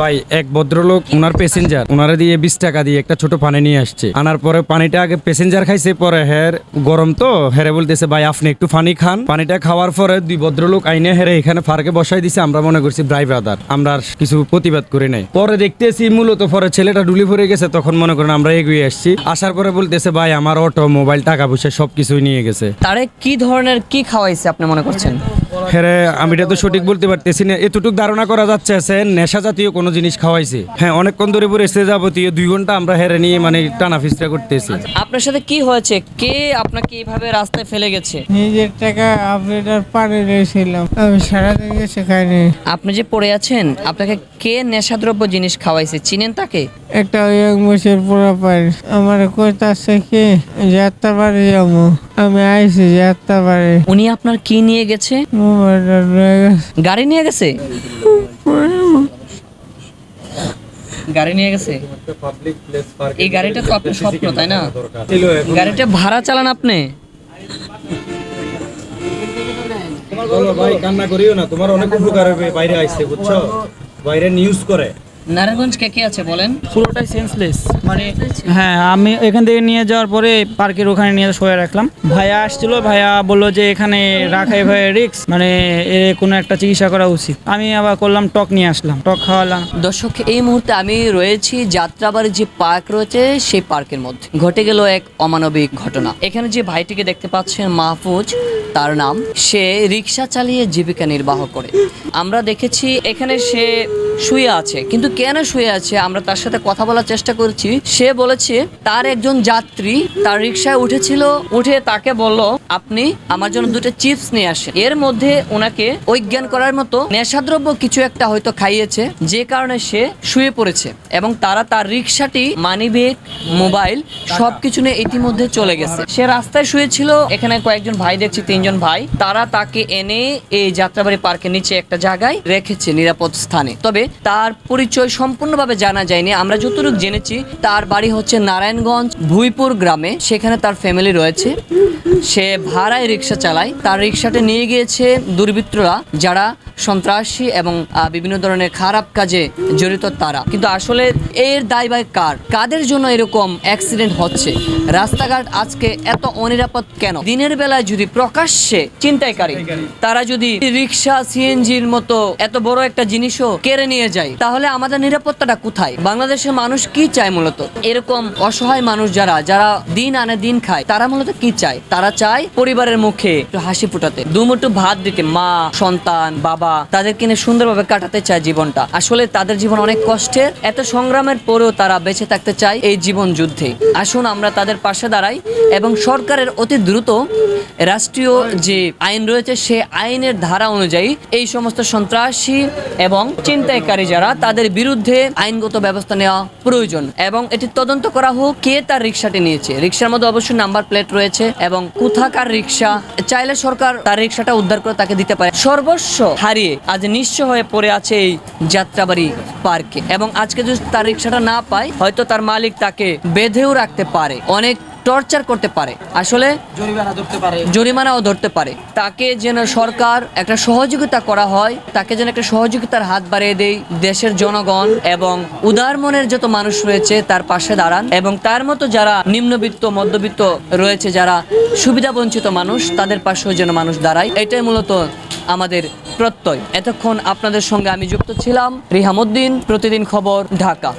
ভাই এক ভদ্রলোক ওনার প্যাসেঞ্জার ওনারা দিয়ে বিশ টাকা দিয়ে একটা ছোট পানি নিয়ে আসছে। আনার পরে পানিটা আগে প্যাসেঞ্জার খাইছে পরে হের গরম তো হেরে বলতেছে ভাই আপনি একটু পানি খান। পানিটা খাওয়ার পরে দুই ভদ্রলোক আইনে হেরে এখানে ফারকে বসাই দিছে আমরা মনে করছি ব্রাই ব্রাদার আমরা আর কিছু প্রতিবাদ করি নাই। পরে দেখতেছি মূলত পরে ছেলেটা ডুলি পড়ে গেছে তখন মনে করেন আমরা এগিয়ে আসছি। আসার পরে বলতেছে ভাই আমার অটো মোবাইল টাকা পয়সা সবকিছুই নিয়ে গেছে। তারে কি ধরনের কি খাওয়াইছে আপনি মনে করছেন? হ্যাঁ আমি এটা তো সঠিক বলতে পারতেছি না। এতটুকু ধারণা করা যাচ্ছে নেশা জাতীয় কোনো জিনিস খাওয়াইছে। হ্যাঁ অনেকক্ষণ ধরে পরে এসে যাবতীয় দুই ঘণ্টা আমরা হেরে নিয়ে মানে টানা ফিসটা করতেছি। আপনার সাথে কি হয়েছে? কে আপনাকে এইভাবে রাস্তায় ফেলে গেছে? নিজের টাকা আপনার পানি রয়েছিলাম। আমি সারাদিন খাইনি। আপনি যে পড়ে আছেন আপনাকে কে নেশাদ্রব্য জিনিস খাওয়াইছে? চিনেন তাকে? একটা ইয়ং বছর পুরো পাই আমার কইতাছে কি যাত্রা বাড়ি যাব। আমি আইছি যাত্রা বাড়ি। উনি আপনার কি নিয়ে গেছে? মোবাইলটা রয়ে গেছে। গাড়ি নিয়ে গেছে? গাড়ি নিয়ে গেছে? এই গাড়িটা তো আপনার স্বপ্ন, তাই না? গাড়িটা ভাড়া চালান আপনি। ভাই, কান্না করিও না। তোমার অনেক উপকার হবে, বাইরে আইসে, বুঝছ? বাইরে নিউজ করে। নারায়ণগঞ্জ কে কে আছে বলেন? পুরোটাই সেন্সলেস মানে হ্যাঁ আমি এখান থেকে নিয়ে যাওয়ার পরে পার্কের ওখানে নিয়ে শুয়ে রাখলাম। ভাইয়া আসছিল ভাইয়া বলল যে এখানে রাখা এভাবে রিক্স মানে এ কোনো একটা চিকিৎসা করা উচিত। আমি আবার করলাম টক নিয়ে আসলাম টক খাওয়ালাম। দর্শক এই মুহূর্তে আমি রয়েছি যাত্রাবাড়ির যে পার্ক রয়েছে সেই পার্কের মধ্যে। ঘটে গেল এক অমানবিক ঘটনা। এখানে যে ভাইটিকে দেখতে পাচ্ছেন মাহফুজ তার নাম সে রিক্সা চালিয়ে জীবিকা নির্বাহ করে। আমরা দেখেছি এখানে সে শুয়ে আছে। কিন্তু কেন শুয়ে আছে? আমরা তার সাথে কথা বলার চেষ্টা করছি। সে বলেছে, তার একজন যাত্রী তার রিক্সায় উঠেছিল, উঠে তাকে বলল, আপনি আমার জন্য দুটো চিপস নিয়ে আসেন। এর মধ্যে ওনাকে অজ্ঞান করার মতো নেশাদ্রব্য কিছু একটা হয়তো খাইয়েছে, যে কারণে সে শুয়ে পড়েছে এবং তারা তার রিক্সাটি মানিব্যাগ, মোবাইল সবকিছু নিয়ে ইতিমধ্যে চলে গেছে। সে রাস্তায় শুয়েছিল, এখানে কয়েকজন ভাই দেখছি, তিনজন ভাই। তারা তাকে এনে এই যাত্রাবাড়ি পার্কের নিচে একটা জায়গায় রেখেছে নিরাপদ স্থানে। তবে তার পরিচয় সম্পূর্ণভাবে জানা যায়নি। আমরা যতটুকু জেনেছি, তার বাড়ি হচ্ছে নারায়ণগঞ্জ ভুইপুর গ্রামে। সেখানে তার ফ্যামিলি রয়েছে। সে ভাড়ায় রিক্সা চালায়। তার রিক্সাটা নিয়ে গিয়েছে দুর্বৃত্তরা যারা সন্ত্রাসী এবং বিভিন্ন ধরনের খারাপ কাজে জড়িত তারা। কিন্তু আসলে এর দায় বাই কার? কাদের জন্য এরকম অ্যাক্সিডেন্ট হচ্ছে? রাস্তাঘাট আজকে এত অনিরাপদ কেন? দিনের বেলায় যদি প্রকাশ্যে চিন্তাইকারী তারা যদি রিক্সা, সিএনজির মতো এত বড় একটা জিনিসও কেড়ে নিয়ে যায়, তাহলে আমাদের নিরাপত্তাটা কোথায়? বাংলাদেশের মানুষ কি চায় মূলত? এরকম অসহায় মানুষ যারা যারা দিন আনে দিন খায়, তারা মূলত কি চায়? তারা চায় পরিবারের মুখে হাসি ফুটাতে। দুমুঠো ভাত দিতে মা, সন্তান, বাবা তাদেরকে নিয়ে সুন্দরভাবে কাটাতে চায় জীবনটা। আসলে তাদের জীবন অনেক কষ্টের, এত সংগ্রামের পরেও তারা বেঁচে থাকতে চায় এই জীবন যুদ্ধে। আসুন আমরা তাদের পাশে দাঁড়াই এবং সরকারের অতি দ্রুত রাষ্ট্রীয় যে আইন রয়েছে, সে আইনের ধারা অনুযায়ী এই সমস্ত সন্ত্রাসী এবং চিন্তায়কারী যারা, তাদের বিরুদ্ধে আইনগত ব্যবস্থা নেওয়া প্রয়োজন। এবং এটি তদন্ত করা হোক, কে তার রিক্সাটি নিয়েছে। রিক্সার মধ্যে অবশ্যই নাম্বার প্লেট রয়েছে এবং কোথাকার রিক্সা, চাইলে সরকার তার রিক্সাটা উদ্ধার করে তাকে দিতে পারে। সর্বস্ব হারিয়ে আজ নিঃস্ব হয়ে পড়ে আছে এই যাত্রাবাড়ি পার্কে। এবং আজকে যদি তার রিক্সাটা না পায়, হয়তো তার মালিক তাকে বেঁধেও রাখতে পারে। অনেক টর্চার করতে পারে। আসলে জরিমানাও ধরতে পারে। তাকে যেন সরকার একটা সহযোগিতা করা হয় তাকে যেন একটা সহযোগিতার হাত বাড়িয়ে দেয় দেশের জনগণ এবং উদার মনের যত মানুষ রয়েছে তার পাশে দাঁড়ান এবং তার মতো যারা নিম্নবিত্ত মধ্যবিত্ত রয়েছে যারা সুবিধা বঞ্চিত মানুষ তাদের পাশেও যেন মানুষ দাঁড়ায়। এটাই মূলত আমাদের প্রত্যয়। এতক্ষণ আপনাদের সঙ্গে আমি যুক্ত ছিলাম রিহামুদ্দিন প্রতিদিন খবর ঢাকা।